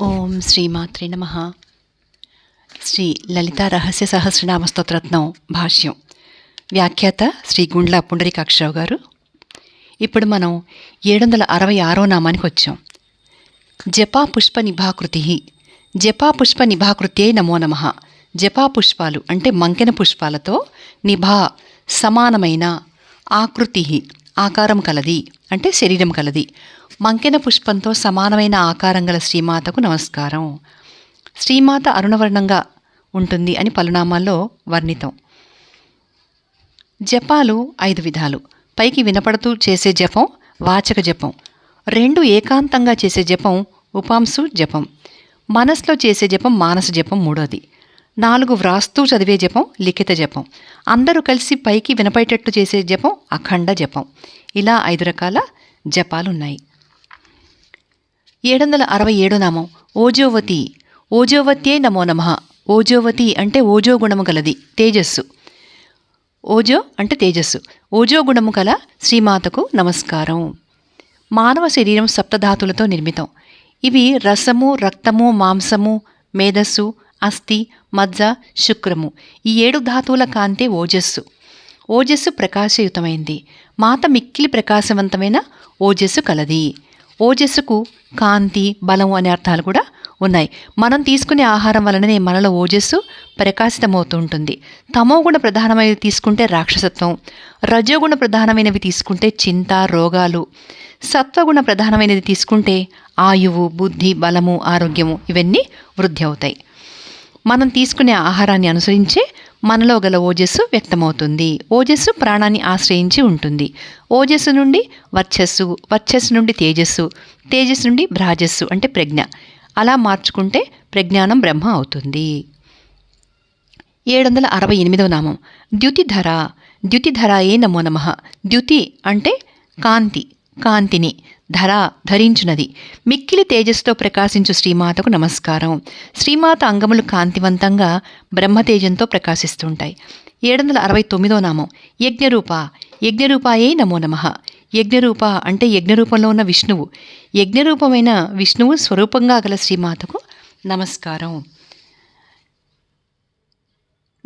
ఓం శ్రీమాత్రే నమ. శ్రీ లలిత రహస్య సహస్రనామ స్తోత్రత్నం భాష్యం. వ్యాఖ్యాత శ్రీ గుండ్ల పుండరీకాక్షరావు గారు. ఇప్పుడు మనం ఏడు వందల అరవై ఆరో నామానికి వచ్చాం. జపా పుష్ప నిభాకృతి జపా పుష్ప నిభాకృత్యే నమో నమ. జపా పుష్పాలు అంటే మంకెన పుష్పాలతో నిభా సమానమైన ఆకృతి ఆకారం కలది అంటే శరీరం కలది. మంకెన పుష్పంతో సమానమైన ఆకారం గల శ్రీమాతకు నమస్కారం. శ్రీమాత అరుణవర్ణంగా ఉంటుంది అని పలునామాల్లో వర్ణితం. జపాలు ఐదు విధాలు. పైకి వినపడుతూ చేసే జపం వాచక జపం. రెండు ఏకాంతంగా చేసే జపం ఉపాంశు జపం. మనసులో చేసే జపం మానస జపం మూడోది. నాలుగు వ్రాస్తూ చదివే జపం లిఖిత జపం. అందరూ కలిసి పైకి వినపడేటట్టు చేసే జపం అఖండ జపం. ఇలా ఐదు రకాల జపాలున్నాయి. ఏడు వందల అరవై ఏడు నామం. ఓజోవతి. ఓజోవత్యే నమో నమ. ఓజోవతి అంటే ఓజో గుణము గలది. తేజస్సు. ఓజో అంటే తేజస్సు. ఓజో గుణము గల శ్రీమాతకు నమస్కారం. మానవ శరీరం సప్తధాతులతో నిర్మితం. ఇవి రసము రక్తము మాంసము మేధస్సు అస్థి మజ్జ శుక్రము. ఈ ఏడు ధాతువుల కాంతే ఓజస్సు. ఓజస్సు ప్రకాశయుతమైంది. మాత మిక్కిలి ప్రకాశవంతమైన ఓజస్సు కలది. ఓజస్సుకు కాంతి బలం అనే అర్థాలు కూడా ఉన్నాయి. మనం తీసుకునే ఆహారం వలననే మనలో ఓజస్సు ప్రకాశితమవుతూ ఉంటుంది తమోగుణ ప్రధానమైనవి తీసుకుంటే రాక్షసత్వం రజోగుణ ప్రధానమైనవి తీసుకుంటే చింత రోగాలు సత్వగుణ ప్రధానమైనది తీసుకుంటే ఆయువు బుద్ధి బలము ఆరోగ్యము ఇవన్నీ వృద్ధి అవుతాయి. మనం తీసుకునే ఆహారాన్ని అనుసరించే మనలో గల ఓజస్సు వ్యక్తమవుతుంది. ఓజస్సు ప్రాణాన్ని ఆశ్రయించి ఉంటుంది. ఓజస్సు నుండి వర్చస్సు వర్చస్సు నుండి తేజస్సు తేజస్సు నుండి భ్రాజస్సు అంటే ప్రజ్ఞ. అలా మార్చుకుంటే ప్రజ్ఞానం బ్రహ్మ అవుతుంది. ఏడు వందల అరవై ఎనిమిదవ నామం. ద్యుతిధర. ద్యుతిధరాయే నమో నమ. ద్యుతి అంటే కాంతి కాంతిని. ధర ధరించినది. మిక్కిలి తేజస్సుతో ప్రకాశించు శ్రీమాతకు నమస్కారం. శ్రీమాత అంగములు కాంతివంతంగా బ్రహ్మతేజంతో ప్రకాశిస్తుంటాయి. ఏడు వందల అరవై తొమ్మిదో నామం. యజ్ఞరూప. యజ్ఞరూపాయే నమో నమ. యజ్ఞరూప అంటే యజ్ఞరూపంలో ఉన్న విష్ణువు. యజ్ఞరూపమైన విష్ణువు స్వరూపంగా గల శ్రీమాతకు నమస్కారం.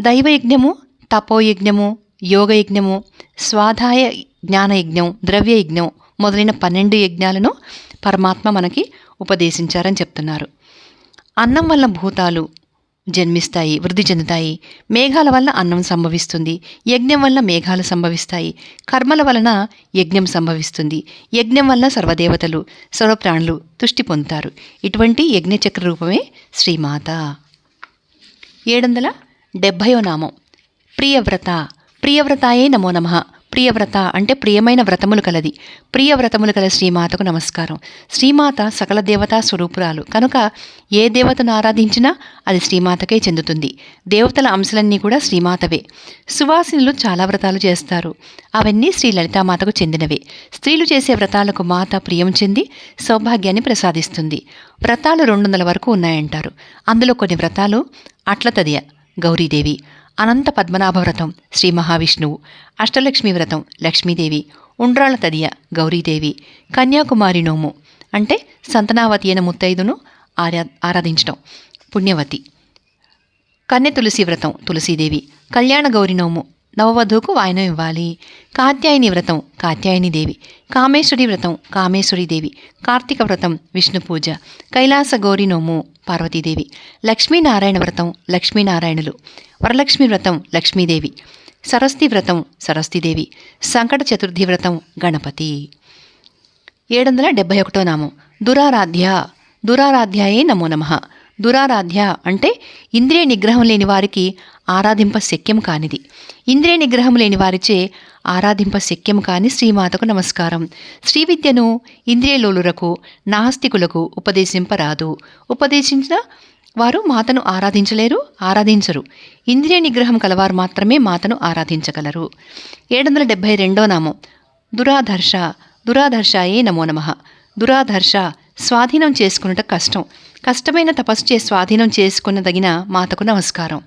దైవయజ్ఞము తపోయజ్ఞము యోగయజ్ఞము స్వాధాయ జ్ఞానయజ్ఞం ద్రవ్యయజ్ఞం మొదలైన పన్నెండు యజ్ఞాలను పరమాత్మ మనకి ఉపదేశించారని చెప్తున్నారు. అన్నం వల్ల భూతాలు జన్మిస్తాయి వృద్ధి చెందుతాయి. మేఘాల వల్ల అన్నం సంభవిస్తుంది. యజ్ఞం వల్ల మేఘాలు సంభవిస్తాయి. కర్మల వలన యజ్ఞం సంభవిస్తుంది. యజ్ఞం వల్ల సర్వదేవతలు సర్వప్రాణులు తుష్టి పొందుతారు. ఇటువంటి యజ్ఞచక్ర రూపమే శ్రీమాత. ఏడు వందల డెబ్భయో నామం. ప్రియవ్రత. ప్రియవ్రతాయే నమో నమ. ప్రియవ్రత అంటే ప్రియమైన వ్రతములు కలది. ప్రియవ్రతములు కల శ్రీమాతకు నమస్కారం. శ్రీమాత సకల దేవతా స్వరూపురాలు. కనుక ఏ దేవతను ఆరాధించినా అది శ్రీమాతకే చెందుతుంది. దేవతల అంశాలన్నీ కూడా శ్రీమాతవే. సువాసినులు చాలా వ్రతాలు చేస్తారు. అవన్నీ శ్రీ లలితామాతకు చెందినవే. స్త్రీలు చేసే వ్రతాలకు మాత ప్రియం చెంది సౌభాగ్యాన్ని ప్రసాదిస్తుంది. వ్రతాలు రెండు వందల వరకు ఉన్నాయంటారు. అందులో కొన్ని వ్రతాలు అట్లతదియ గౌరీదేవి. అనంత పద్మనాభ వ్రతం శ్రీ మహావిష్ణువు అష్టలక్ష్మి వ్రతం లక్ష్మీదేవి ఉండ్రాళ్ళ తదియ గౌరీదేవి కన్యాకుమారి నోము అంటే సంతనావతి అయిన ముత్తైదును ఆరా ఆరాధించడం పుణ్యవతి. కన్య తులసి వ్రతం తులసీదేవి. కళ్యాణ గౌరి నోము నవవధువుకు వాయనం ఇవ్వాలి. కాత్యాయని వ్రతం కాత్యాయని దేవి. కామేశ్వరి వ్రతం కామేశ్వరి దేవి. కార్తీక వ్రతం విష్ణు పూజ కైలాస గౌరి నోము పార్వతీదేవి. లక్ష్మీనారాయణ వ్రతం లక్ష్మీనారాయణులు. వరలక్ష్మి వ్రతం లక్ష్మీదేవి. సరస్వతి వ్రతం సరస్వతీదేవి. సంకట చతుర్థి వ్రతం గణపతి. ఏడు వందల డెబ్భై ఒకటో నామం. దురారాధ్య. దురారాధ్యాయే నమో నమ. దురారాధ్య అంటే ఇంద్రియ నిగ్రహం లేని వారికి ఆరాధింప శక్యం కానిది. ఇంద్రియ నిగ్రహం లేని వారిచే ఆరాధింప శక్యం కాని శ్రీమాతకు నమస్కారం. శ్రీ విద్యను ఇంద్రియలోలులకు నాస్తికులకు ఉపదేశింపరాదు. ఉపదేశించిన వారు మాతను ఆరాధించలేరు ఆరాధించరు. ఇంద్రియ నిగ్రహం కలవారు మాత్రమే మాతను ఆరాధించగలరు. ఏడు వందల డెబ్భై రెండో నామం. దురాధర్ష దురాధర్షాయే నమో నమ. దురాధర్ష స్వాధీనం చేసుకున్నట కష్టం. కష్టమైన తపస్సుచే స్వాధీనం చేసుకున్నదగిన మాతకు నమస్కారం.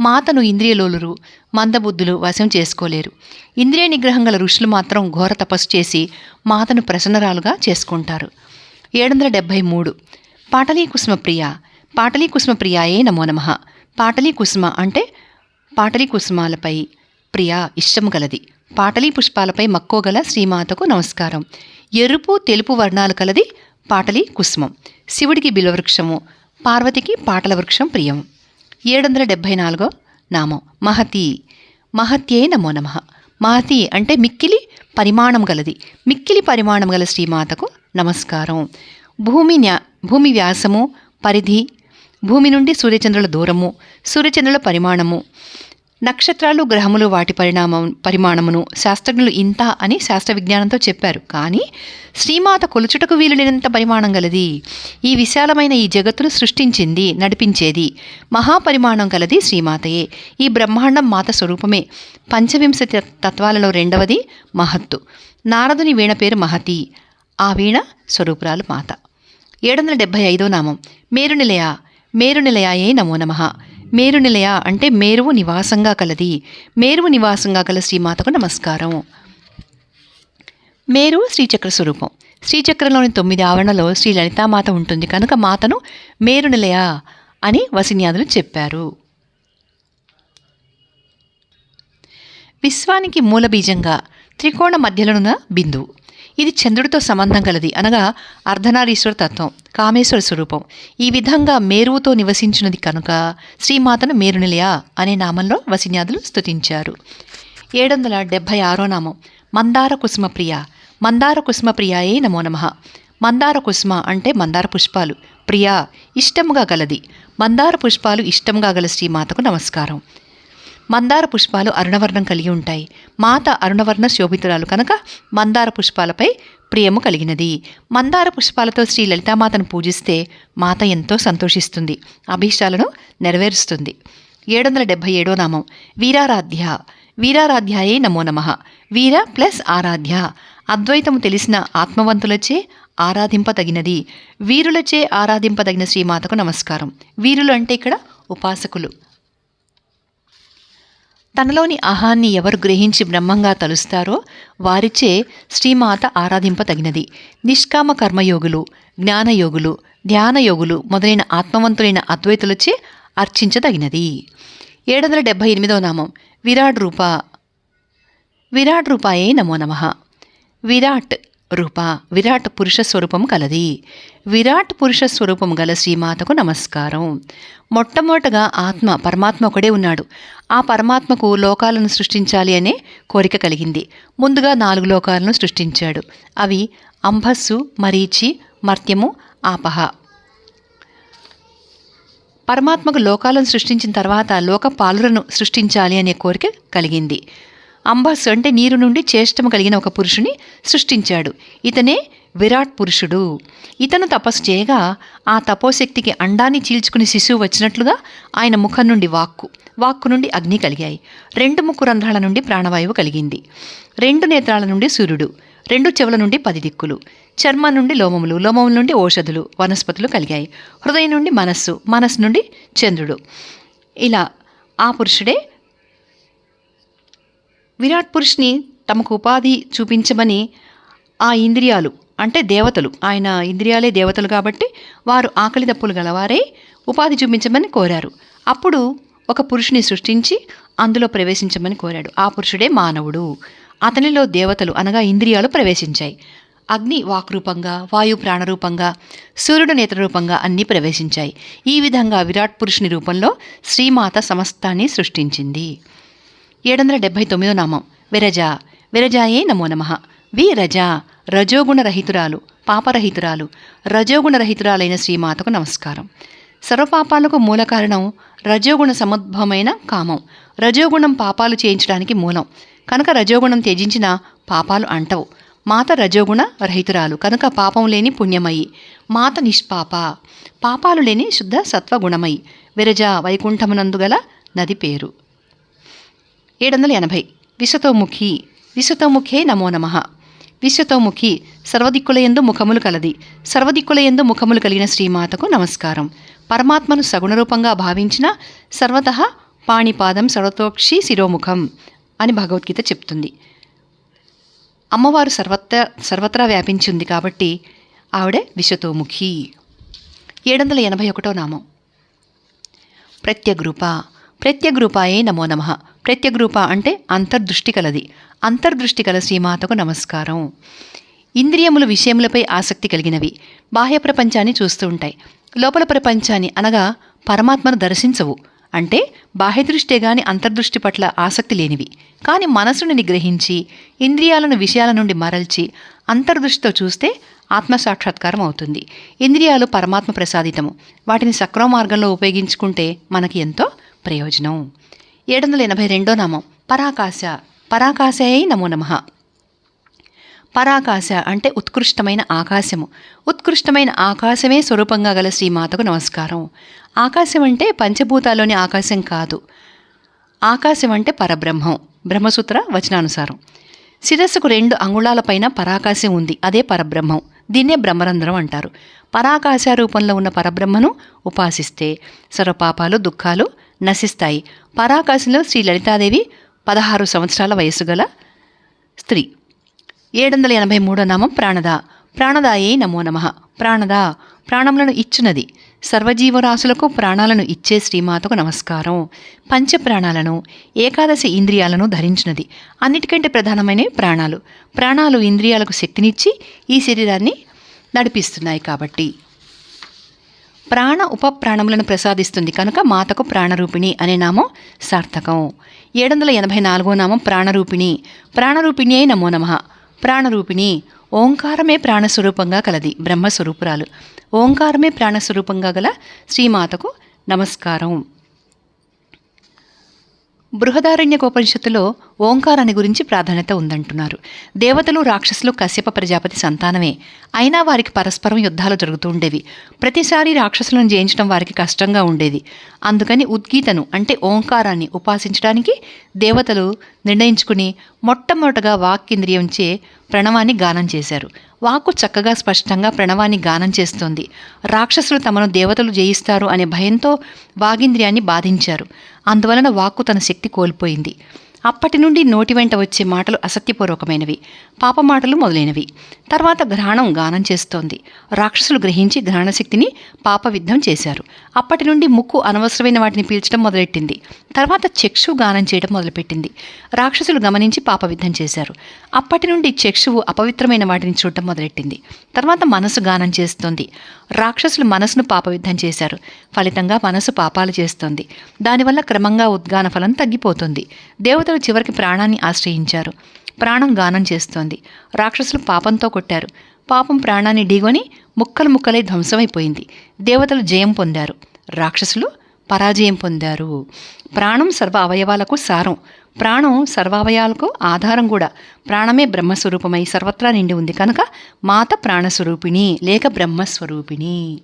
మాతను ఇంద్రియలోలురు మందబుద్ధులు వశం చేసుకోలేరు. ఇంద్రియ నిగ్రహం గల ఋషులు మాత్రం ఘోర తపస్సు చేసి మాతను ప్రసన్నరాలుగా చేసుకుంటారు. ఏడు వందల డెబ్భై మూడు. పాటలీ కుసుమప్రియ పాటలీ నమో నమ. పాటలీ కుసుమ అంటే పాటలీ కుసుమాలపై ప్రియ ఇష్టము గలది. పాటలీ పుష్పాలపై మక్కువగల శ్రీమాతకు నమస్కారం. ఎరుపు తెలుపు వర్ణాలు కలది పాటలి కుసుమం. శివుడికి బిలవృక్షము పార్వతికి పాటల వృక్షం ప్రియం. ఏడు వందల డెబ్భై నాలుగో నామం. మహతి. మహత్యే నమో నమ. మహతి అంటే మిక్కిలి పరిమాణం గలది. మిక్కిలి పరిమాణం గల శ్రీమాతకు నమస్కారం. భూమి న్యా భూమి వ్యాసము పరిధి భూమి నుండి సూర్యచంద్రుల దూరము సూర్యచంద్రుల పరిమాణము నక్షత్రాలు గ్రహములు వాటి పరిణామం పరిమాణమును శాస్త్రజ్ఞులు ఇంత అని శాస్త్ర విజ్ఞానంతో చెప్పారు. కానీ శ్రీమాత కొలుచుటకు వీలులేనంత పరిమాణం గలది. ఈ విశాలమైన ఈ జగత్తును సృష్టించింది నడిపించేది మహాపరిమాణం గలది శ్రీమాతయే. ఈ బ్రహ్మాండం మాత స్వరూపమే. పంచవింశతి తత్వాలలో రెండవది మహత్తు. నారదుని వీణ పేరు మహతి. ఆ వీణ స్వరూపురాలు మాత. ఏడు వందల డెబ్భై ఐదో నామం. మేరునిలయ. మేరునిలయాయే నమో నమః. మేరు నిలయ అంటే మేరువు నివాసంగా కలది. మేరువు నివాసంగా కల శ్రీమాతకు నమస్కారం. మేరు శ్రీచక్ర స్వరూపం. శ్రీచక్రంలోని తొమ్మిది ఆవరణలో శ్రీ లలితామాత ఉంటుంది. కనుక మాతను మేరు నిలయ అని వసిన్యాదులు చెప్పారు. విశ్వానికి మూలబీజంగా త్రికోణ మధ్యలోనున్న బిందువు. ఇది చంద్రుడితో సంబంధం కలది. అనగా అర్ధనారీశ్వర తత్వం కామేశ్వర స్వరూపం. ఈ విధంగా మేరువుతో నివసించినది కనుక శ్రీమాతను మేరునిలయ అనే నామంలో వసిన్యాదులు స్తుతించారు. ఏడు వందల డెబ్భై ఆరో నామం. మందార కుసుమ ప్రియ మందార కుసుమ ప్రియాయే నమో నమ. మందార కుసుమ అంటే మందార పుష్పాలు. ప్రియా ఇష్టముగా గలది. మందార పుష్పాలు ఇష్టంగా గల శ్రీమాతకు నమస్కారం. మందార పుష్పాలు అరుణవర్ణం కలిగి ఉంటాయి. మాత అరుణవర్ణ శోభితురాలు కనుక మందార పుష్పాలపై ప్రియము కలిగినది. మందార పుష్పాలతో శ్రీ లలితామాతను పూజిస్తే మాత ఎంతో సంతోషిస్తుంది. అభీష్టాలను నెరవేరుస్తుంది. ఏడు వందల డెబ్భై ఏడో నామం. వీరారాధ్య. వీరారాధ్యాయే నమో నమ. వీర ప్లస్ ఆరాధ్య. అద్వైతము తెలిసిన ఆత్మవంతులచే ఆరాధింపదగినది. వీరులచే ఆరాధింపదగిన శ్రీమాతకు నమస్కారం. వీరులు అంటే ఇక్కడ ఉపాసకులు. తనలోని అహాన్ని ఎవరు గ్రహించి బ్రహ్మంగా తలుస్తారో వారిచే శ్రీమాత ఆరాధింపతగినది నిష్కామ కర్మయోగులు జ్ఞానయోగులు ధ్యానయోగులు మొదలైన ఆత్మవంతులైన అద్వైతులచే అర్చించదగినది. ఏడు వందల డెబ్భై ఎనిమిదవ నామం. విరాట్ రూప. విరాట్ రూపాయే నమో నమః. విరాట్ రూప. విరాట్ పురుష స్వరూపం కలది. విరాట్ పురుష స్వరూపం గల శ్రీమాతకు నమస్కారం. మొట్టమొదటగా ఆత్మ పరమాత్మ ఒకడే ఉన్నాడు. ఆ పరమాత్మకు లోకాలను సృష్టించాలి అనే కోరిక కలిగింది. ముందుగా నాలుగు లోకాలను సృష్టించాడు. అవి అంబస్సు మరీచి మర్త్యము ఆపహ. పరమాత్మకు లోకాలను సృష్టించిన తర్వాత లోక పాలులను సృష్టించాలి అనే కోరిక కలిగింది. అంబస్సు అంటే నీరు నుండి చేష్టము కలిగిన ఒక పురుషుని సృష్టించాడు. ఇతనే విరాట్ పురుషుడు. ఇతను తపస్సు చేయగా ఆ తపోశక్తికి అండాన్ని చీల్చుకుని శిశువు వచ్చినట్లుగా ఆయన ముఖం నుండి వాక్కు. వాక్కు నుండి అగ్ని కలిగాయి. రెండు ముక్కు రంధ్రాల నుండి ప్రాణవాయువు కలిగింది. రెండు నేత్రాల నుండి సూర్యుడు. రెండు చెవుల నుండి పది దిక్కులు. చర్మం నుండి లోమములు. లోమముల నుండి ఔషధులు. వనస్పతులు కలిగాయి. హృదయం నుండి మనస్సు. మనస్సు నుండి చంద్రుడు. ఇలా ఆ పురుషుడే విరాట్ పురుషుని తమకు ఉపాధి చూపించమని ఆ ఇంద్రియాలు అంటే దేవతలు ఆయన ఇంద్రియాలే దేవతలు కాబట్టి వారు ఆకలి దప్పులు గలవారై ఉపాధి చూపించమని కోరారు. అప్పుడు ఒక పురుషుని సృష్టించి అందులో ప్రవేశించమని కోరాడు. ఆ పురుషుడే మానవుడు. అతనిలో దేవతలు అనగా ఇంద్రియాలు ప్రవేశించాయి. అగ్ని వాక్రూపంగా వాయు ప్రాణరూపంగా సూర్యుడు నేత్రరూపంగా అన్నీ ప్రవేశించాయి. ఈ విధంగా విరాట్ పురుషుని రూపంలో శ్రీమాత సమస్తాన్ని సృష్టించింది. ఏడు వందల డెబ్భై తొమ్మిదో నామం. విరజ. విరజాయే నమో నమ. వి రజ. రజోగుణ రహితురాలు పాపరహితురాలు రజోగుణరహితురాలైన శ్రీమాతకు నమస్కారం. సర్వపాపాలకు మూల కారణం రజోగుణ సముద్భవమైన కామం. రజోగుణం పాపాలు చేయించడానికి మూలం. కనుక రజోగుణం త్యజించిన పాపాలు అంటవు. మాత రజోగుణ రహితురాలు. కనుక పాపం లేని పుణ్యమయి. మాత నిష్పాప. పాపాలు లేని శుద్ధ సత్వగుణమయి విరజ వైకుంఠమునందుగల నది పేరు. ఏడు వందల ఎనభై విశ్వతోముఖి. విశ్వతోముఖే నమో నమ. విశ్వతోముఖి సర్వదిక్కులయందు ముఖములు కలది. సర్వదిక్కులయందు ముఖములు కలిగిన శ్రీమాతకు నమస్కారం. పరమాత్మను సగుణరూపంగా భావించిన సర్వత పాణిపాదం సర్వతోక్షి శిరోముఖం అని భగవద్గీత చెప్తుంది. అమ్మవారు సర్వత్ర సర్వత్రా వ్యాపించి ఉంది కాబట్టి ఆవిడే విశ్వతోముఖి. ఏడు వందల ఎనభై ఒకటో నామం. ప్రత్యగ్రూప ప్రత్యగ్రూపాయే నమో నమ. ప్రత్యగ్రూప అంటే అంతర్దృష్టి కలది. అంతర్దృష్టి కల శ్రీమాతకు నమస్కారం. ఇంద్రియములు విషయములపై ఆసక్తి కలిగినవి. బాహ్య ప్రపంచాన్ని చూస్తూ ఉంటాయి. లోపల ప్రపంచాన్ని అనగా పరమాత్మను దర్శించవు. అంటే బాహ్యదృష్టే గాని అంతర్దృష్టి పట్ల ఆసక్తి లేనివి. కానీ మనసును నిగ్రహించి ఇంద్రియాలను విషయాల నుండి మరల్చి అంతర్దృష్టితో చూస్తే ఆత్మసాక్షాత్కారం అవుతుంది. ఇంద్రియాలు పరమాత్మ ప్రసాదితము. వాటిని సక్రమ మార్గంలో ఉపయోగించుకుంటే మనకి ఎంతో ప్రయోజనం. ఏడు వందల ఎనభై రెండో నామం. పరాకాశ. పరాకాశయై నమో నమః. పరాకాశ అంటే ఉత్కృష్టమైన ఆకాశము. ఉత్కృష్టమైన ఆకాశమే స్వరూపంగా గల శ్రీమాతకు నమస్కారం. ఆకాశం అంటే పంచభూతాల్లోని ఆకాశం కాదు. ఆకాశం అంటే పరబ్రహ్మం. బ్రహ్మసూత్ర వచనానుసారం. శిరస్సుకు రెండు అంగుళాలపైన పరాకాశం ఉంది. అదే పరబ్రహ్మం. దీన్నే బ్రహ్మరంధ్రం అంటారు. పరాకాశ రూపంలో ఉన్న పరబ్రహ్మను ఉపాసిస్తే సర్వపాపాలు దుఃఖాలు నశిస్తాయి. పరాకాశంలో శ్రీ లలితాదేవి పదహారు సంవత్సరాల వయసు గల స్త్రీ. ఏడు వందల ఎనభై మూడో నామం ప్రాణద. ప్రాణదాయే నమో నమ. ప్రాణద ప్రాణములను ఇచ్చునది. సర్వజీవరాశులకు ప్రాణాలను ఇచ్చే శ్రీమాతకు నమస్కారం. పంచ ప్రాణాలను ఏకాదశి ఇంద్రియాలను ధరించినది. అన్నిటికంటే ప్రధానమైన ప్రాణాలు. ప్రాణాలు ఇంద్రియాలకు శక్తినిచ్చి ఈ శరీరాన్ని నడిపిస్తున్నాయి కాబట్టి. ప్రాణ ఉపప్రాణములను ప్రసాదిస్తుంది కనుక మాతకు ప్రాణరూపిణి అనే నామం సార్థకం. ఏడు వందల ఎనభై నాలుగో నామం ప్రాణరూపిణి. ప్రాణరూపిణి అయి నమో నమ. ప్రాణరూపిణి. ఓంకారమే ప్రాణస్వరూపంగా కలది బ్రహ్మస్వరూపురాలు. ఓంకారమే ప్రాణస్వరూపంగా గల శ్రీమాతకు నమస్కారం. బృహదారణ్యకోపనిషత్తులో ఓంకారాన్ని గురించి ప్రాధాన్యత ఉందంటున్నారు. దేవతలు రాక్షసులు కశ్యప ప్రజాపతి సంతానమే. అయినా వారికి పరస్పరం యుద్ధాలు జరుగుతూ ఉండేవి. ప్రతిసారి రాక్షసులను జయించడం వారికి కష్టంగా ఉండేది. అందుకని ఉద్గీతను అంటే ఓంకారాన్ని ఉపాసించడానికి దేవతలు నిర్ణయించుకుని మొట్టమొదటగా వాక్కింద్రియంచే ప్రణవాన్ని గానం చేశారు. వాక్కు చక్కగా స్పష్టంగా ప్రణవాన్ని గానం చేస్తోంది. రాక్షసులు తమను దేవతలు జయిస్తారు అనే భయంతో వాగింద్రియాన్ని బాధించారు. అందువలన వాక్కు తన శక్తి కోల్పోయింది. అప్పటి నుండి నోటి వెంట వచ్చే మాటలు అసత్యపూర్వకమైనవి పాప మాటలు మొదలైనవి. తర్వాత గ్రహణం గానం చేస్తోంది. రాక్షసులు గ్రహించి గ్రహణ శక్తిని పాపవిద్ధం చేశారు. అప్పటి నుండి ముక్కు అనవసరమైన వాటిని పీల్చడం మొదలెట్టింది. తర్వాత చక్షు గానం చేయడం మొదలుపెట్టింది. రాక్షసులు గమనించి పాపవిద్ధం చేశారు. అప్పటి నుండి చక్షువు అపవిత్రమైన వాటిని చూడటం మొదలెట్టింది. తర్వాత మనసు గానం చేస్తోంది. రాక్షసులు మనసును పాపవిద్ధం చేశారు. ఫలితంగా మనసు పాపాలు చేస్తోంది. దానివల్ల క్రమంగా ఉద్గాన ఫలం తగ్గిపోతుంది. దేవతలు చివరికి ప్రాణాన్ని ఆశ్రయించారు. ప్రాణం గానం చేస్తోంది. రాక్షసులు పాపంతో కొట్టారు. పాపం ప్రాణాన్ని ఢీగొని ముక్కలు ముక్కలై ధ్వంసమైపోయింది. దేవతలు జయం పొందారు. రాక్షసులు పరాజయం పొందారు. ప్రాణం సర్వ అవయవాలకు సారం. ప్రాణం సర్వావయాలకు ఆధారం కూడా. ప్రాణమే బ్రహ్మస్వరూపమై సర్వత్రా నిండి ఉంది కనుక మాత ప్రాణస్వరూపిణి లేక బ్రహ్మస్వరూపిణి.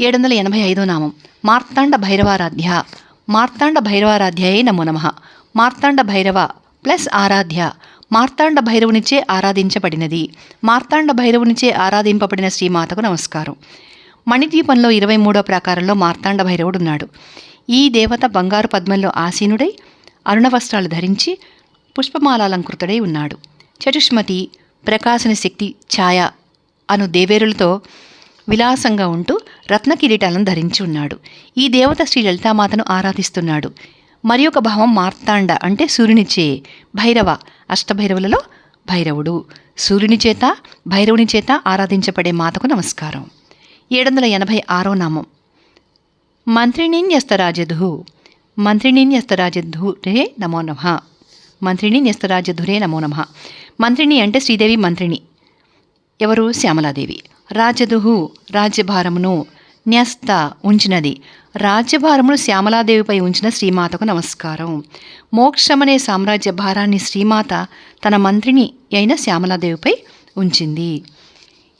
ఏడు వందల ఎనభై ఐదో నామం. మార్తాండ భైరవారాధ్య మార్తాండ భైరవారాధ్యయే నమో నమ. మార్తాండ భైరవ ప్లస్ ఆరాధ్య. మార్తాండ భైరవునిచే ఆరాధించబడినది. మార్తాండ భైరవునిచే ఆరాధింపబడిన శ్రీమాతకు నమస్కారం. మణిద్వీపంలో ఇరవై మూడో ప్రాకారంలో మార్తాండ భైరవుడు ఉన్నాడు ఈ దేవత బంగారు పద్మంలో ఆసీనుడై అరుణ వస్త్రాలు ధరించి పుష్పమాలాలంకృతుడై ఉన్నాడు. చతుష్మతి ప్రకాశన శక్తి ఛాయ అను దేవేరులతో విలాసంగా ఉంటూ రత్న కిరీటాలను ధరించి ఉన్నాడు. ఈ దేవత శ్రీ లలితామాతను ఆరాధిస్తున్నాడు. మరి ఒక భావం మార్తాండ అంటే సూర్యునిచే భైరవ అష్టభైరవులలో భైరవుడు. సూర్యుని చేత భైరవుని చేత ఆరాధించబడే మాతకు నమస్కారం. ఏడు వందల ఎనభై ఆరో నామం. మంత్రిణీన్యస్తరాజధు మంత్రిణీన్యస్తరాజధురే నమో నమ. మంత్రిణీన్యస్తరాజధురే నమో నమ. మంత్రిణి అంటే శ్రీదేవి మంత్రిణి. ఎవరు? శ్యామలాదేవి. రాజదుహు రాజ్యభారమును న్యస్త ఉంచినది. రాజ్యభారమును శ్యామలాదేవిపై ఉంచిన శ్రీమాతకు నమస్కారం. మోక్షమనే సామ్రాజ్య భారాన్ని శ్రీమాత తన మంత్రిని అయిన శ్యామలాదేవిపై ఉంచింది.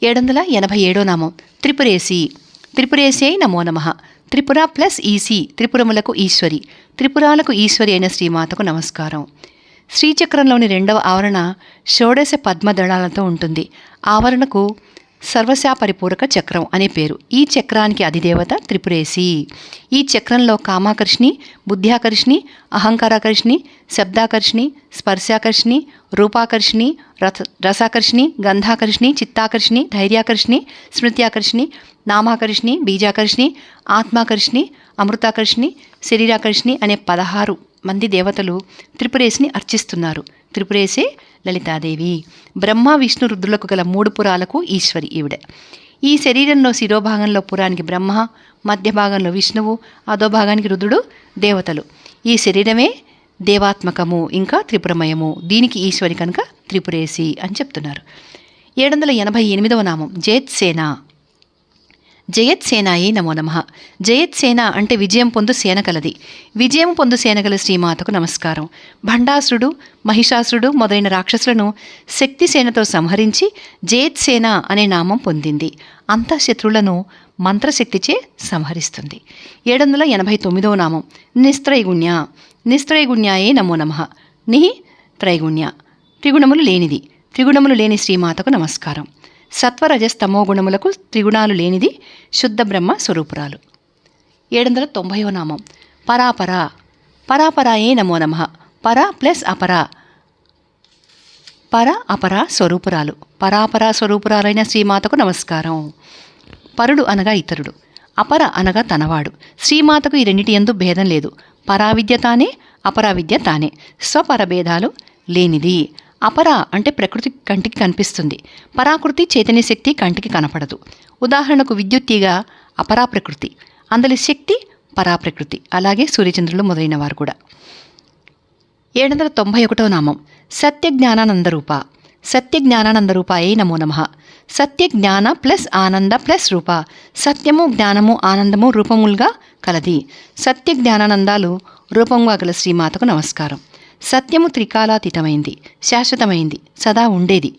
ఏడు వందల ఎనభై ఏడో నామం. త్రిపురేసి త్రిపురేసి అయి నమో నమ. త్రిపుర ప్లస్ ఈసి త్రిపురములకు ఈశ్వరి. త్రిపురాలకు ఈశ్వరి అయిన శ్రీమాతకు నమస్కారం. శ్రీచక్రంలోని రెండవ ఆవరణ షోడశ పద్మదళాలతో ఉంటుంది. ఆవరణకు సర్వశాపరిపూరక చక్రం అనే పేరు. ఈ చక్రానికి అధిదేవత త్రిపురేసి ఈ చక్రంలో కామాకర్షిణి బుద్ధ్యాకర్షిణి అహంకారాకర్షిణి శబ్దాకర్షిణి స్పర్శాకర్షిణి రూపాకర్షిణి రస రసాకర్షిణి గంధాకర్షిణి చిత్తాకర్షిణి ధైర్యాకర్షిణి స్మృత్యాకర్షిణి నామాకర్షిణి బీజాకర్షిణి ఆత్మాకర్షిణి అమృతాకర్షిణి శరీరాకర్షిణి అనే పదహారు మంది దేవతలు త్రిపురేసిని అర్చిస్తున్నారు. త్రిపురేశే లలితాదేవి. బ్రహ్మ విష్ణు రుద్రులకు గల మూడు పురాలకు ఈశ్వరి ఈవిడ. ఈ శరీరంలో శిరోభాగంలో పురానికి బ్రహ్మ మధ్య భాగంలో విష్ణువు అదో భాగానికి రుద్రుడు దేవతలు. ఈ శరీరమే దేవాత్మకము ఇంకా త్రిపురమయము. దీనికి ఈశ్వరి కనుక త్రిపురేసి అని చెప్తున్నారు. ఏడు వందల ఎనభై ఎనిమిదవ నామం జేత్సేన. జయత్సేనాయి నమో నమ. జయత్సేన అంటే విజయం పొందు సేన కలది. విజయం పొందు సేన గల శ్రీమాతకు నమస్కారం. భండాసురుడు మహిషాసురుడు మొదలైన రాక్షసులను శక్తి సేనతో సంహరించి జయత్సేన అనే నామం పొందింది. అంత శత్రువులను మంత్రశక్తిచే సంహరిస్తుంది. ఏడు వందల ఎనభై తొమ్మిదవ నామం. నిస్త్రైగుణ్య. నిస్త్రైగుణ్యాయే నమో నమ. నిహి త్రైగుణ్య. త్రిగుణములు లేనిది. త్రిగుణములు లేని శ్రీమాతకు నమస్కారం. సత్వరజస్తమో గుణములకు త్రిగుణాలు లేనిది శుద్ధ బ్రహ్మ స్వరూపురాలు. ఏడు వందల తొంభైవ నామం. పరాపర. పరాపరాయే నమో నమ. పర ప్లస్ అపర. పర అపర స్వరూపురాలు. పరాపర స్వరూపురాలైన శ్రీమాతకు నమస్కారం. పరుడు అనగా ఇతరుడు. అపర అనగా తనవాడు. శ్రీమాతకు ఈ రెండింటి ఎందు భేదం లేదు. పరావిద్య తానే అపరావిద్య తానే. స్వపరభేదాలు లేనిది. అపర అంటే ప్రకృతి కంటికి కనిపిస్తుంది. పరాకృతి చైతన్య శక్తి కంటికి కనపడదు. ఉదాహరణకు విద్యుత్ తీగ అపరా ప్రకృతి అందలి శక్తి పరాప్రకృతి. అలాగే సూర్యచంద్రులు మొదలైన వారు కూడా. ఏడు వందల తొంభై ఒకటో నామం. సత్య జ్ఞానానందరూప సత్య జ్ఞానానందరూపాయే నమో నమ. సత్య జ్ఞాన ప్లస్ ఆనంద ప్లస్ రూప. సత్యము జ్ఞానము ఆనందము రూపములుగా కలది. సత్య జ్ఞానానందాలు రూపంగా గల శ్రీమాతకు నమస్కారం. సత్యము త్రికాలాతీతమైంది శాశ్వతమైంది సదా ఉండేది.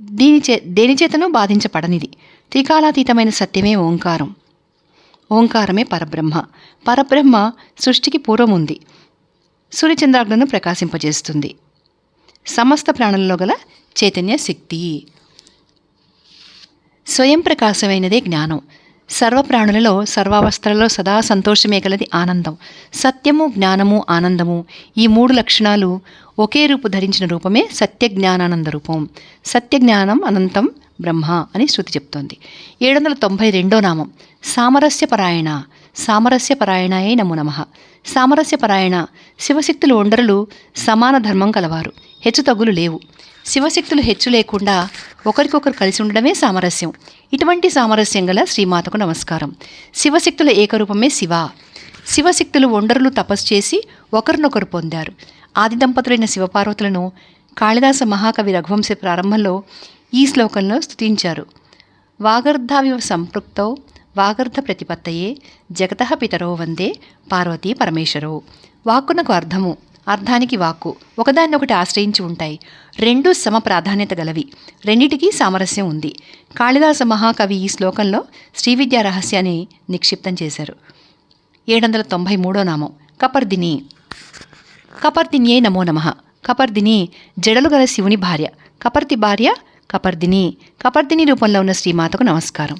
దీని చే దేని బాధించబడనిది. త్రికాలాతీతమైన సత్యమే ఓంకారం. ఓంకారమే పరబ్రహ్మ. పరబ్రహ్మ సృష్టికి పూర్వం ఉంది సూర్యచంద్రాగ్నులను ప్రకాశింపజేస్తుంది. సమస్త ప్రాణులలో గల చైతన్య శక్తి స్వయం ప్రకాశమైనదే జ్ఞానం. సర్వప్రాణులలో సర్వావస్థలలో సదా సంతోషమే కలది ఆనందం. సత్యము జ్ఞానము ఆనందము. ఈ మూడు లక్షణాలు ఒకే రూపు ధరించిన రూపమే సత్య జ్ఞానానంద రూపం. సత్య జ్ఞానం అనంతం బ్రహ్మ అని శృతి చెప్తోంది. ఏడు వందల తొంభై రెండో నామం. సామరస్యపరాయణ. సామరస్యపరాయణాయే నమో నమ. సామరస్యపరాయణ. శివశక్తులు ఒండరులు సమాన ధర్మం కలవారు. హెచ్చుతగ్గులు లేవు. శివశక్తులు హెచ్చు లేకుండా ఒకరికొకరు కలిసి ఉండడమే సామరస్యం. ఇటువంటి సామరస్యం గల శ్రీమాతకు నమస్కారం. శివశక్తుల ఏకరూపమే శివ. శివశక్తులు ఒండరులు తపస్సు చేసి ఒకరినొకరు పొందారు. ఆది దంపతులైన శివపార్వతులను కాళిదాస మహాకవి రఘువంశ ప్రారంభంలో ఈ శ్లోకంలో స్థుతించారు వాగర్ధావివ సంపృక్తౌ వాగర్ధ ప్రతిపత్తయే జగత పితరో వందే పార్వతీ పరమేశ్వరో. వాక్కునకు అర్థము అర్థానికి వాక్కు. ఒకదాన్నొకటి ఆశ్రయించి ఉంటాయి. రెండు సమ ప్రాధాన్యత గలవి. రెండిటికీ సామరస్యం ఉంది. కాళిదాస మహాకవి ఈ శ్లోకంలో శ్రీవిద్యా రహస్యాన్ని నిక్షిప్తం చేశారు. ఏడు వందల తొంభై మూడో నామం. కపర్దిని. కపర్దిన్యే నమో నమ. కపర్దిని జడలు గల శివుని భార్య. కపర్తి భార్య కపర్దిని. కపర్దిని రూపంలో ఉన్న శ్రీమాతకు నమస్కారం.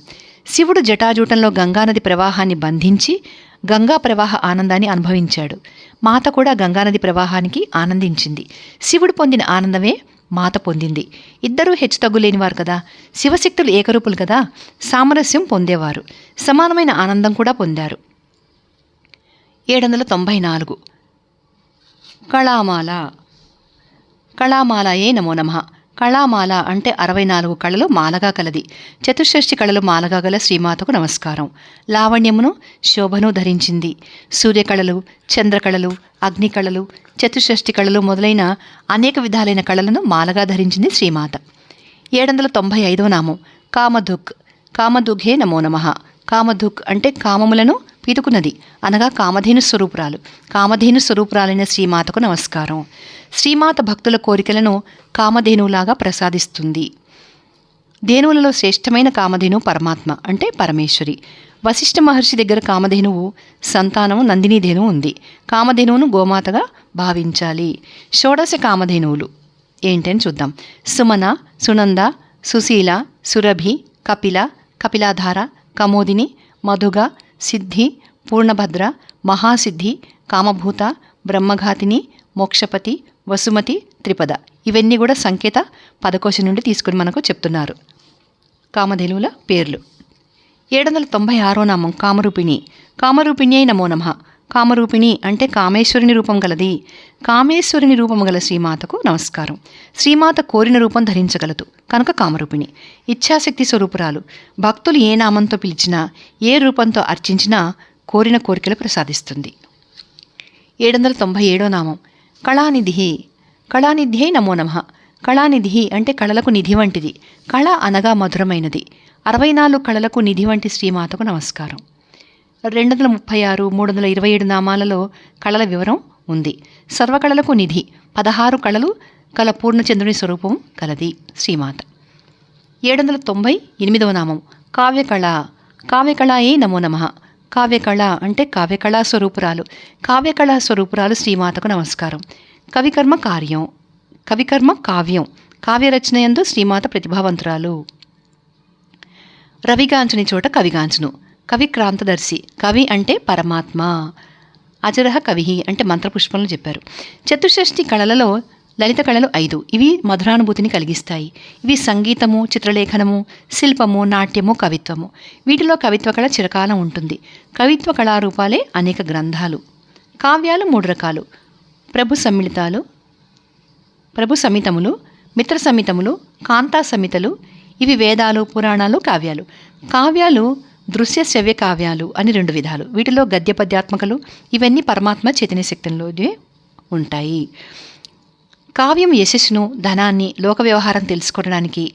శివుడు జటాజూటంలో గంగానది ప్రవాహాన్ని బంధించి గంగా ప్రవాహ ఆనందాన్ని అనుభవించాడు. మాత కూడా గంగానది ప్రవాహానికి ఆనందించింది. శివుడు పొందిన ఆనందమే మాత పొందింది. ఇద్దరూ హెచ్చుతగ్గులేనివారు కదా. శివశక్తులు ఏకరూపులు కదా. సామరస్యం పొందేవారు. సమానమైన ఆనందం కూడా పొందారు. ఏడు వందల తొంభై నాలుగు. కళామాల. కళామాలయే నమో నమ. కళామాల అంటే అరవై నాలుగు కళలు మాలగా కలది. చతుషష్ఠి కళలు మాలగా గల శ్రీమాతకు నమస్కారం. లావణ్యమును శోభను ధరించింది. సూర్యకళలు చంద్రకళలు అగ్ని కళలు చతుషష్ఠి కళలు మొదలైన అనేక విధాలైన కళలను మాలగా ధరించింది శ్రీమాత. ఏడు వందల తొంభై ఐదవ నామం. కామధుక్. కామదుఘే నమో నమ. కామధుక్ అంటే కామములను పీతుకున్నది అనగా కామధేను స్వరూపురాలు. కామధేను స్వరూపురాలైన శ్రీమాతకు నమస్కారం. శ్రీమాత భక్తుల కోరికలను కామధేనువులాగా ప్రసాదిస్తుంది. ధేనువులలో శ్రేష్టమైన కామధేను పరమాత్మ అంటే పరమేశ్వరి. వశిష్ఠ మహర్షి దగ్గర కామధేనువు సంతానము నందినీధేను ఉంది. కామధేనువును గోమాతగా భావించాలి. షోడశ కామధేనువులు. ఏంటని చూద్దాం. సుమన సునంద సుశీల సురభి కపిల కపిలాధార కమోదిని మధుగ సిద్ధి పూర్ణభద్ర మహాసిద్ధి కామభూత బ్రహ్మఘాతిని మోక్షపతి వసుమతి త్రిపద. ఇవన్నీ కూడా సంకేత పదకోశం నుండి తీసుకుని మనకు చెప్తున్నారు. కామధేనువుల పేర్లు. ఏడు వందల తొంభై ఆరో నామం కామరూపిణి. కామరూపిణి అయి నమో నమః. కామరూపిణి అంటే కామేశ్వరుని రూపం గలది. కామేశ్వరుని రూపం గల శ్రీమాతకు నమస్కారం. శ్రీమాత కోరిన రూపం ధరించగలదు. కనుక కామరూపిణి. ఇచ్ఛాశక్తి స్వరూపురాలు. భక్తులు ఏ నామంతో పిలిచినా ఏ రూపంతో అర్చించినా కోరిన కోరికలు ప్రసాదిస్తుంది. ఏడు వందల తొంభై ఏడో నామం. కళానిధి కళానిధ్యై నమో నమ. కళానిధి అంటే కళలకు నిధి వంటిది. కళ అనగా మధురమైనది. అరవై నాలుగు కళలకు నిధి వంటి శ్రీమాతకు నమస్కారం. రెండు వందల ముప్పై ఆరు మూడు వందల ఇరవై ఏడు నామాలలో కళల వివరం ఉంది. సర్వకళలకు నిధి పదహారు కళలు కల పూర్ణచంద్రుని స్వరూపం కలది శ్రీమాత. ఏడు వందల తొంభై ఎనిమిదవ నామం కావ్యకళ. కావ్యకళాయే నమో నమ. కావ్యకళ అంటే కావ్యకళా స్వరూపురాలు. కావ్యకళా స్వరూపురాలు శ్రీమాతకు నమస్కారం. కవికర్మ కార్యం కవికర్మ కావ్యం కావ్యరచనయందు శ్రీమాత ప్రతిభావంతురాలు. రవిగాంచుని చోట కవిగాంచును. కవి క్రాంతదర్శి. కవి అంటే పరమాత్మ. అజరహ కవి అంటే మంత్రపుష్పంలో చెప్పారు. చతుషష్ఠి కళలలో లలిత కళలు ఐదు. ఇవి మధురానుభూతిని కలిగిస్తాయి. ఇవి సంగీతము చిత్రలేఖనము శిల్పము నాట్యము కవిత్వము. వీటిలో కవిత్వ కళ చిరకాలం ఉంటుంది. కవిత్వ కళారూపాలే అనేక గ్రంథాలు. కావ్యాలు మూడు రకాలు. ప్రభు సమ్మిళితాలు ప్రభు సమితములు మిత్ర సమితములు కాంతా సమితలు. ఇవి వేదాలు పురాణాలు కావ్యాలు. కావ్యాలు దృశ్య శ్రవ్య కావ్యాలు అని రెండు విధాలు. వీటిలో గద్య పద్యాత్మకలు ఇవన్నీ పరమాత్మ చైతన్య శక్తుల్లోనే ఉంటాయి. కావ్యం యశస్సును ధనాన్ని లోక వ్యవహారం తెలుసుకోవడానికి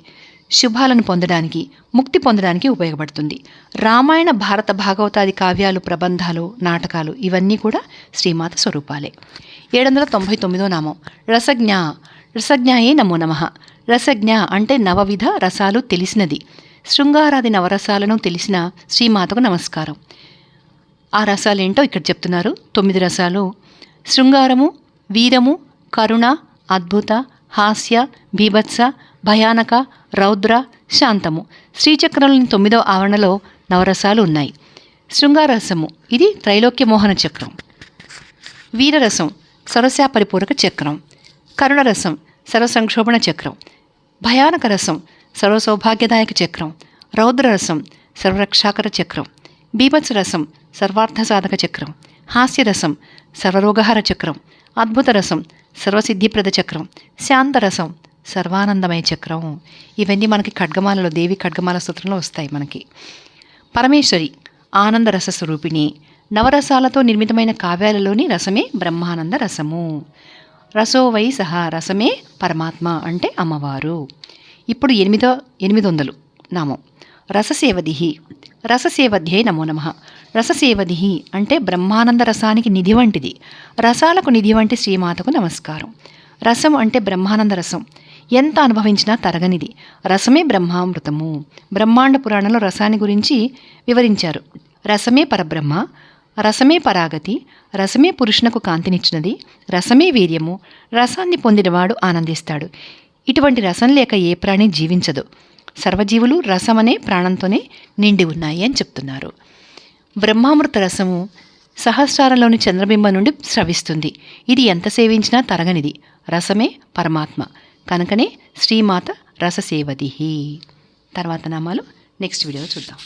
శుభాలను పొందడానికి ముక్తి పొందడానికి ఉపయోగపడుతుంది. రామాయణ భారత భాగవతాది కావ్యాలు ప్రబంధాలు నాటకాలు ఇవన్నీ కూడా శ్రీమాత స్వరూపాలే. ఏడు వందల తొంభై తొమ్మిదో నామం. రసజ్ఞ రసజ్ఞాయే నమో నమ. రసజ్ఞ అంటే నవవిధ రసాలు తెలిసినది. శృంగారాది నవరసాలను తెలిసిన శ్రీమాతకు నమస్కారం. ఆ రసాలేంటో ఇక్కడ చెప్తున్నారు. తొమ్మిది రసాలు. శృంగారము వీరము కరుణ అద్భుత హాస్య బీభత్స భయానక రౌద్ర శాంతము. శ్రీచక్రంలోని తొమ్మిదో ఆవరణలో నవరసాలు ఉన్నాయి. శృంగారసము. ఇది త్రైలోక్య మోహన చక్రం. వీరరసం. సరసా పరిపూరక చక్రం. కరుణరసం. సర్వసంక్షోభణ చక్రం. భయానక రసం. సర్వసౌభాగ్యదాయక చక్రం. రౌద్రరసం సర్వరక్షాకర చక్రం. బీభత్సరసం సర్వార్థ సాధక చక్రం. హాస్యరసం సర్వరోగహార చక్రం. అద్భుతరసం సర్వసిద్ధిప్రద చక్రం. శాంతరసం సర్వానందమయ చక్రం. ఇవన్నీ మనకి ఖడ్గమాలలో దేవి ఖడ్గమాల సూత్రంలో వస్తాయి మనకి. పరమేశ్వరి ఆనందరస స్వరూపిణి. నవరసాలతో నిర్మితమైన కావ్యాలలోని రసమే బ్రహ్మానంద రసము. రసో వై సహా రసమే పరమాత్మ అంటే అమ్మవారు. ఇప్పుడు ఎనిమిదో ఎనిమిది వందలు నామం. రససేవదిహి రససేవధ్యై నమో నమ. రససేవదిహి అంటే బ్రహ్మానంద రసానికి నిధి వంటిది. రసాలకు నిధి వంటి శ్రీమాతకు నమస్కారం. రసం అంటే బ్రహ్మానంద రసం. ఎంత అనుభవించినా తరగనిది. రసమే బ్రహ్మామృతము. బ్రహ్మాండ పురాణంలో రసాన్ని గురించి వివరించారు. రసమే పరబ్రహ్మ. రసమే పరాగతి. రసమే పురుషునకు కాంతినిచ్చినది. రసమే వీర్యము. రసాన్ని పొందినవాడు ఆనందిస్తాడు. ఇటువంటి రసం లేక ఏ ప్రాణి జీవించదు. సర్వజీవులు రసమనే ప్రాణంతోనే నిండి ఉన్నాయి అని చెప్తున్నారు. బ్రహ్మామృత రసము సహస్రారంలోని చంద్రబింబం నుండి స్రవిస్తుంది. ఇది ఎంత సేవించినా తరగనిది. రసమే పరమాత్మ. కనుకనే శ్రీమాత రససేవది తర్వాత నామాలు నెక్స్ట్ వీడియో చూద్దాం.